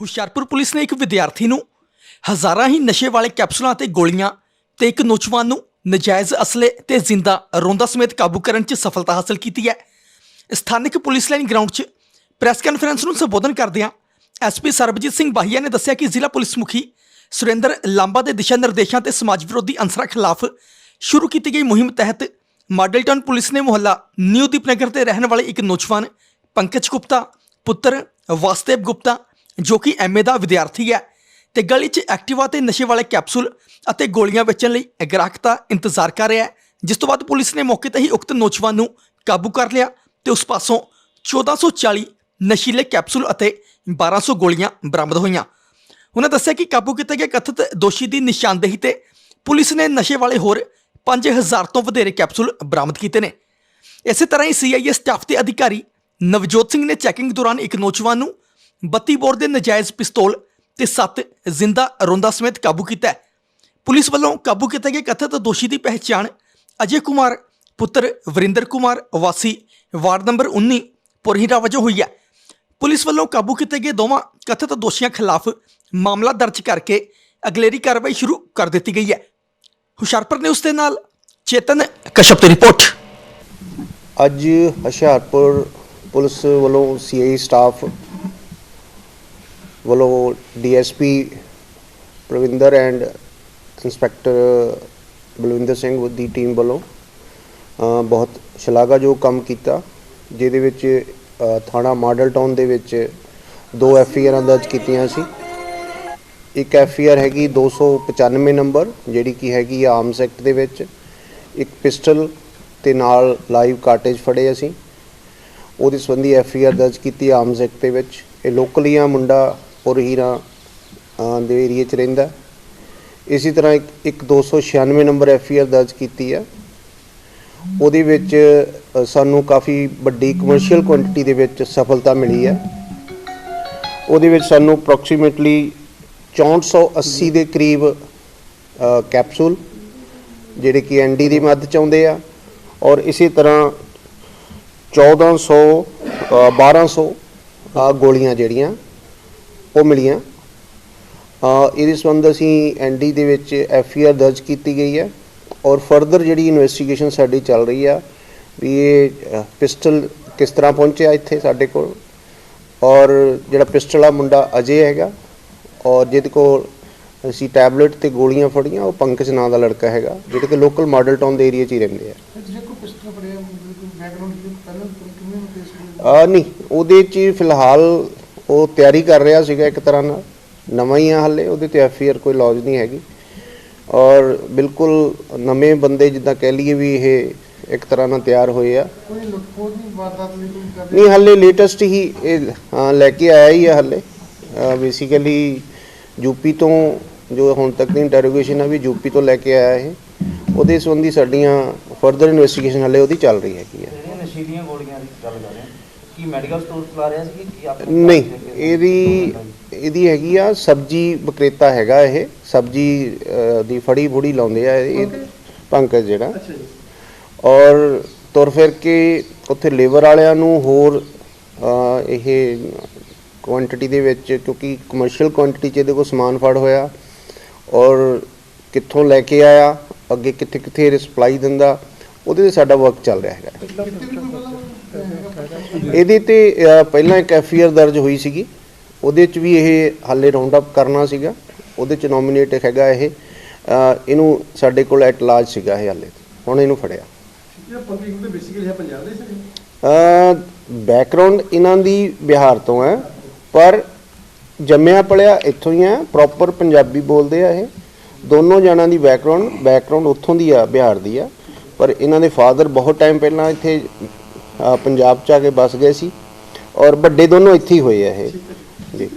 Hoshiarpur police ਨੇ ਇੱਕ ਵਿਦਿਆਰਥੀ ਨੂੰ ਹਜ਼ਾਰਾਂ ਹੀ ਨਸ਼ੇ ਵਾਲੇ ਕੈਪਸੂਲਾਂ ਤੇ ਗੋਲੀਆਂ ਤੇ ਇੱਕ ਨੌਜਵਾਨ ਨੂੰ ਨਜਾਇਜ਼ ਅਸਲੇ ਤੇ ਜ਼ਿੰਦਾ ਰੋਂਦਾ ਸਮੇਤ ਕਾਬੂ ਕਰਨ 'ਚ ਸਫਲਤਾ ਹਾਸਲ ਕੀਤੀ ਹੈ। ਸਥਾਨਕ ਪੁਲਿਸ ਲਾਈਨ ਗਰਾਊਂਡ 'ਚ ਪ੍ਰੈਸ ਕਾਨਫਰੰਸ ਨੂੰ ਸੰਬੋਧਨ ਕਰਦਿਆਂ ਐਸਪੀ ਸਰਬਜੀਤ ਸਿੰਘ ਬਾਹੀਆ ਨੇ ਦੱਸਿਆ ਕਿ ਜ਼ਿਲ੍ਹਾ ਪੁਲਿਸ ਮੁਖੀ ਸੁਰਿੰਦਰ ਲਾਂਬਾ ਦੇ ਦਿਸ਼ਾ ਨਿਰਦੇਸ਼ਾਂ ਤੇ ਸਮਾਜ ਵਿਰੋਧੀ ਅਨਸਰਾਂ ਖਿਲਾਫ ਸ਼ੁਰੂ ਕੀਤੀ ਗਈ ਮੁਹਿੰਮ ਤਹਿਤ ਮਾਡਲ ਟਾਊਨ ਪੁਲਿਸ ਨੇ ਮੁਹੱਲਾ ਨਿਊ ਦੀਪਨਗਰ ਦੇ ਰਹਿਣ ਵਾਲੇ ਇੱਕ ਨੌਜਵਾਨ ਪੰਕਜ ਗੁਪਤਾ, ਪੁੱਤਰ ਵਾਸਤੇਵ ਗੁਪਤਾ ਜੋ ਕਿ ਐਮਏ ਦਾ ਵਿਦਿਆਰਥੀ ਹੈ ਤੇ ਗਲੀ 'ਚ ਐਕਟਿਵਾ ਤੇ ਨਸ਼ੇ ਵਾਲੇ ਕੈਪਸੂਲ ਅਤੇ ਗੋਲੀਆਂ ਵੇਚਣ ਲਈ ਗ੍ਰਾਹਕ ਦਾ ਇੰਤਜ਼ਾਰ ਕਰ ਰਿਹਾ ਹੈ। ਜਿਸ ਤੋਂ ਬਾਅਦ ਪੁਲਿਸ ਨੇ ਮੌਕੇ ਤੇ ਹੀ ਉਕਤ ਨੌਜਵਾਨ ਨੂੰ ਕਾਬੂ ਕਰ ਲਿਆ ਤੇ ਉਸ ਪਾਸੋਂ 1440 ਨਸ਼ੀਲੇ ਕੈਪਸੂਲ ਅਤੇ 1200 ਗੋਲੀਆਂ ਬਰਾਮਦ ਹੋਈਆਂ। ਉਹਨਾਂ ਦੱਸਿਆ ਕਿ ਕਾਬੂ ਕੀਤੇ ਗਏ ਕਥਿਤ ਦੋਸ਼ੀ ਦੀ ਨਿਸ਼ਾਨਦੇਹੀ ਤੇ ਪੁਲਿਸ ਨੇ ਨਸ਼ੇ ਵਾਲੇ ਹੋਰ 5000 ਤੋਂ ਵਧੇਰੇ ਕੈਪਸੂਲ ਬਰਾਮਦ ਕੀਤੇ ਨੇ। ਇਸੇ ਤਰ੍ਹਾਂ ਹੀ ਸੀਆਈਏ ਸਟਾਫ ਦੇ ਅਧਿਕਾਰੀ ਨਵਜੋਤ ਸਿੰਘ ਨੇ ਚੈਕਿੰਗ ਦੌਰਾਨ ਇੱਕ ਨੌਜਵਾਨ ਨੂੰ 32 ਬੋਰ ਦੇ ਨਜਾਇਜ਼ ਪਿਸਤੌਲ ਤੇ 7 ਜ਼ਿੰਦਾ ਰੋਂਦਾ ਸਮੇਤ ਕਾਬੂ ਕੀਤਾ ਹੈ। ਪੁਲਿਸ ਵੱਲੋਂ ਕਾਬੂ ਕੀਤੇ ਗਏ ਕਥਿਤ ਦੋਸ਼ੀ ਦੀ ਪਹਿਚਾਣ ਅਜੇ ਕੁਮਾਰ, ਪੁੱਤਰ ਵਰਿੰਦਰ ਕੁਮਾਰ, ਵਾਸੀ ਵਾਰਡ ਨੰਬਰ 19 ਪੁਰਹੀਰਾ ਵਜੋਂ ਹੋਈ ਹੈ। ਪੁਲਿਸ ਵੱਲੋਂ ਕਾਬੂ ਕੀਤੇ ਗਏ ਦੋਵਾਂ ਕਥਿਤ ਦੋਸ਼ੀਆਂ ਖਿਲਾਫ ਮਾਮਲਾ ਦਰਜ ਕਰਕੇ ਅਗਲੇਰੀ ਕਾਰਵਾਈ ਸ਼ੁਰੂ ਕਰ ਦਿੱਤੀ ਗਈ ਹੈ। ਹੁਸ਼ਿਆਰਪੁਰ ਨਿਊਜ਼ ਦੇ ਨਾਲ ਚੇਤਨ ਕਸ਼ਪ ਦੀ ਰਿਪੋਰਟ। ਅੱਜ ਹੁਸ਼ਿਆਰਪੁਰ ਪੁਲਿਸ ਵੱਲੋਂ ਸੀਆਈ ਸਟਾਫ ਵੱਲੋਂ DSP Parvinder and inspector Balwinder Singh the team ਵੱਲੋਂ ਬਹੁਤ ਸ਼ਲਾਘਾਯੋਗ ਕੰਮ ਕੀਤਾ, ਜਿਹਦੇ ਵਿੱਚ ਥਾਣਾ ਮਾਡਲ ਟਾਊਨ ਦੇ ਵਿੱਚ ਦੋ ਐਫਆਈਆਰਾਂ ਦਰਜ ਕੀਤੀਆਂ ਸੀ। ਇੱਕ ਐਫਆਈਆਰ ਹੈਗੀ 295 ਨੰਬਰ, ਜਿਹੜੀ ਕਿ ਹੈਗੀ ਆਰਮਸ ਐਕਟ ਦੇ ਵਿੱਚ। ਇੱਕ ਪਿਸਟਲ ਤੇ ਨਾਲ ਲਾਈਵ ਕਾਰਟੇਜ ਫੜੇ ਅਸੀਂ। ਉਹਦੇ ਸੰਬੰਧੀ ਐਫਆਈਆਰ ਦਰਜ ਕੀਤੀ ਆਰਮਸ ਐਕਟ ਦੇ ਵਿੱਚ। ਇਹ ਲੋਕਲੀ ਆ ਮੁੰਡਾ ਔਰ ਅ, ਦੇ ਏਰੀਏ 'ਚ ਰਹਿੰਦਾ। ਇਸੇ ਤਰ੍ਹਾਂ ਇੱਕ ਇੱਕ 296 ਨੰਬਰ ਐਫਆਈਆਰ ਦਰਜ ਕੀਤੀ ਆ ਉਹਦੇ ਵਿੱਚ ਸਾਨੂੰ ਕਾਫੀ ਵੱਡੀ ਕਮਰਸ਼ੀਅਲ ਕੁਆਂਟੀਟੀ ਦੇ ਵਿੱਚ ਸਫਲਤਾ ਮਿਲੀ ਹੈ। ਉਹਦੇ ਵਿੱਚ ਸਾਨੂੰ ਅਪਰੋਕਸੀਮੇਟਲੀ 6480 ਦੇ ਕਰੀਬ ਕੈਪਸੂਲ ਜਿਹੜੇ ਕਿ ਐਨਡੀ ਦੀ ਮਦਦ ਚ ਆਉਂਦੇ ਆ। ਔਰ ਇਸੇ ਤਰ੍ਹਾਂ 1400 ਅ, 1200 ਅ, ਗੋਲੀਆਂ ਜਿਹੜੀਆਂ ਉਹ ਮਿਲੀਆਂ। ਇਹਦੇ ਸੰਬੰਧ ਅਸੀਂ ਐਨਡੀ ਦੇ ਵਿੱਚ ਐਫਆਈਆਰ ਦਰਜ ਕੀਤੀ ਗਈ ਹੈ ਔਰ ਫਰਦਰ ਜਿਹੜੀ ਇਨਵੈਸਟੀਗੇਸ਼ਨ ਸਾਡੀ ਚੱਲ ਰਹੀ ਆ ਵੀ ਇਹ ਪਿਸਟਲ ਕਿਸ ਤਰ੍ਹਾਂ ਪਹੁੰਚਿਆ ਇੱਥੇ ਸਾਡੇ ਕੋਲ ਔਰ ਜਿਹੜਾ ਪਿਸਟਲ ਆ ਮੁੰਡਾ ਅਜੇ ਹੈਗਾ ਔਰ ਜਿਹਦੇ ਕੋਲ ਅਸੀਂ ਟੈਬਲੇਟ ਤੇ ਗੋਲੀਆਂ ਫੜੀਆਂ ਉਹ ਪੰਕਜ ਨਾਂ ਦਾ ਲੜਕਾ ਹੈਗਾ ਜਿਹੜੇ ਕਿ ਲੋਕਲ ਮਾਡਲ ਟਾਊਨ ਦੇ ਏਰੀਆ 'ਚ ਹੀ ਰਹਿੰਦੇ ਆ। ਨਹੀਂ ਉਹਦੇ 'ਚ ਫਿਲਹਾਲ ਉਹ ਤਿਆਰੀ ਕਰ ਰਿਹਾ ਸੀਗਾ ਇੱਕ ਤਰ੍ਹਾਂ ਨਾਲ। ਨਵਾਂ ਹੀ ਆ ਹਾਲੇ ਉਹਦੇ ਤੇ ਐਫਆਈਆਰ ਕੋਈ ਲੌਜ ਨਹੀਂ ਹੈਗੀ। ਔਰ ਬਿਲਕੁਲ ਨਵੇਂ ਬੰਦੇ ਜਿੱਦਾਂ ਕਹਿ ਲਈਏ ਵੀ ਇਹ ਇੱਕ ਤਰ੍ਹਾਂ ਨਾਲ ਤਿਆਰ ਹੋਏ ਆ। ਨਹੀਂ ਹਾਲੇ ਲੇਟੈਸਟ ਹੀ ਇਹ ਹਾਂ, ਲੈ ਕੇ ਆਇਆ ਹੀ ਹੈ ਹਾਲੇ। ਬੇਸਿਕਲੀ ਯੂਪੀ ਤੋਂ ਜੋ ਹੁਣ ਤੱਕ ਦੀ ਇੰਟਰੋਗੇਸ਼ਨ ਆ ਵੀ ਯੂਪੀ ਤੋਂ ਲੈ ਕੇ ਆਇਆ ਇਹ। ਉਹਦੇ ਸੰਬੰਧੀ ਸਾਡੀਆਂ ਫਰਦਰ ਇਨਵੈਸਟੀਗੇਸ਼ਨ ਹਾਲੇ ਉਹਦੀ ਚੱਲ ਰਹੀ ਹੈਗੀ ਆ। ਜਿਹੜੀਆਂ ਨਸ਼ੀਲੀਆਂ ਗੋਲੀਆਂ ਦੀ ਗੱਲ ਕਰ ਰਹੇ ਹਾਂ ਕੀ ਮੈਡੀਕਲ ਸਟੋਰ ਚਲਾ ਰਿਹਾ ਸੀ ਕਿ ਆਪਣੇ ਨਹੀਂ? ਇਹਦੀ ਇਹਦੀ ਹੈਗੀ ਆ ਸਬਜੀ ਵਿਕਰੇਤਾ ਹੈਗਾ ਇਹ। ਸਬਜੀ ਦੀ ਫੜੀ ਫੁੜੀ ਲਾਉਂਦੇ ਆ ਇਹ। ਪੰਕਜ? ਜਿਹੜਾ। ਅੱਛਾ ਜੀ। ਔਰ ਤੁਰ ਫਿਰ ਕੇ ਉੱਥੇ ਲੇਬਰ ਵਾਲਿਆਂ ਨੂੰ ਹੋਰ ਇਹ ਕੁਆਂਟੀਟੀ ਦੇ ਵਿੱਚ ਕਿਉਂਕਿ ਕਮਰਸ਼ੀਅਲ ਕੁਆਂਟੀਟੀ 'ਚ ਇਹਦੇ ਕੋਲ ਸਮਾਨ ਫੜ ਹੋਇਆ। ਔਰ ਕਿੱਥੋਂ ਲੈ ਕੇ ਆਇਆ ਅੱਗੇ ਕਿੱਥੇ ਕਿੱਥੇ ਇਹ ਸਪਲਾਈ ਦਿੰਦਾ ਉਹਦੇ ਤੇ ਸਾਡਾ ਵਰਕ ਚੱਲ ਰਿਹਾ ਹੈਗਾ। ਇਹਦੇ ਤੇ ਪਹਿਲਾਂ ਇੱਕ ਐਫਆਈਆਰ ਦਰਜ ਹੋਈ ਸੀਗੀ। ਉਹਦੇ 'ਚ ਵੀ ਇਹ ਹਾਲੇ ਰਾਉਂਡ ਅਪ ਕਰਨਾ ਸੀਗਾ। ਉਹਦੇ 'ਚ ਨੋਮੀਨੇਟ ਹੈਗਾ ਇਹ। ਇਹਨੂੰ ਸਾਡੇ ਕੋਲ ਐਟ ਲਾਰਜ ਸੀਗਾ ਇਹ ਹਾਲੇ। ਹੁਣ ਇਹਨੂੰ ਫੜਿਆ। ਇਹ ਪੰਗੀ ਕਿਤੇ ਬੇਸਿਕਲੀ ਹੈ ਪੰਜਾਬ ਦੇ ਸੀ ਬੈਕਗ੍ਰਾਉਂਡ ਇਹਨਾਂ ਦੀ ਬਿਹਾਰ ਤੋਂ ਹੈ। ਪਰ ਜੰਮਿਆ ਪਲਿਆ ਇੱਥੋਂ ਹੀ ਹੈ। ਪ੍ਰੋਪਰ ਪੰਜਾਬੀ ਬੋਲਦੇ ਆ ਇਹ। ਦੋਨੋਂ ਜਣਾਂ ਦੀ ਬੈਕਗ੍ਰਾਉਂਡ ਬੈਕਗ੍ਰਾਉਂਡ ਉੱਥੋਂ ਦੀ ਆ ਬਿਹਾਰ ਦੀ ਆ। ਪਰ ਇਹਨਾਂ ਦੇ ਫਾਦਰ ਬਹੁਤ ਟਾਈਮ ਪਹਿਲਾਂ ਇੱਥੇ ਪੰਜਾਬ ਚ ਆ ਕੇ ਬਸ ਗਏ ਸੀ। ਔਰ ਵੱਡੇ ਦੋਨੋਂ ਇੱਥੇ ਹੀ ਹੋਏ ਆ ਇਹ। ਜੀ।